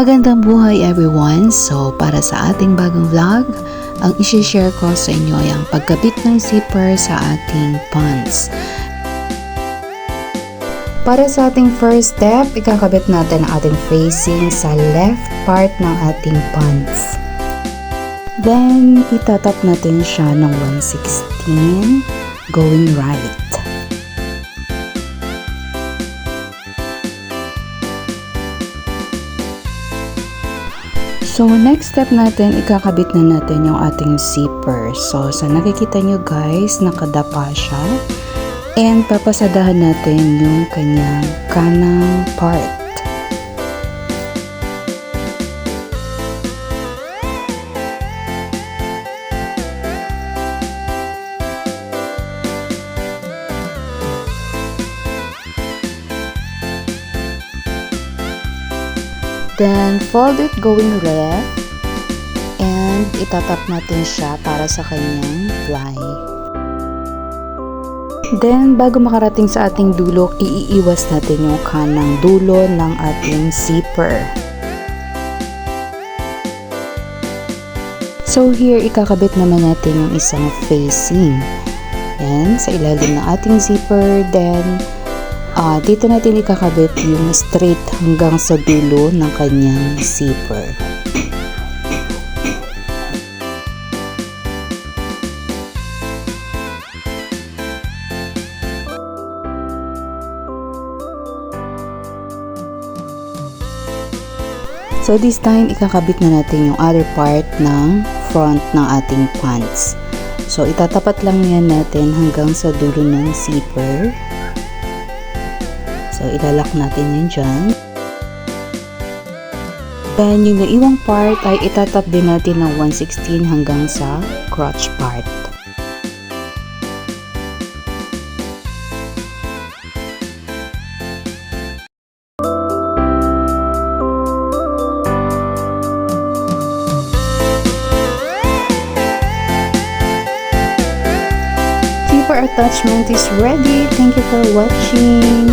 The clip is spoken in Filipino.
Magandang buhay everyone! So para sa ating bagong vlog, ang isi-share ko sa inyo ay ang pagkabit ng zipper sa ating pants. Para sa ating first step, ikakabit natin ang ating facing sa left part ng ating pants. Then, itatap natin siya ng 116 going right. So, next step natin, ikakabit na natin yung ating zipper. So, sa nakikita nyo guys, nakadapa siya. And papasadahan natin yung kanyang kanang part. Then, fold it going left. And itatap natin siya para sa kanyang fly. Then, bago makarating sa ating dulo, iiiwas natin yung kanang dulo ng ating zipper. So, here, ikakabit naman natin yung isang facing. Yan, sa ilalim ng ating zipper. Then, uh, dito natin ikakabit yung straight hanggang sa dulo ng kanyang zipper. So this time, ikakabit na natin yung other part ng front ng ating pants. So itatapat lang yan natin hanggang sa dulo ng zipper. So ilalak natin yan dyan. Then yung naiwang part ay itatap din natin ng 116 hanggang sa crotch part. Attachment is ready. Thank you for watching.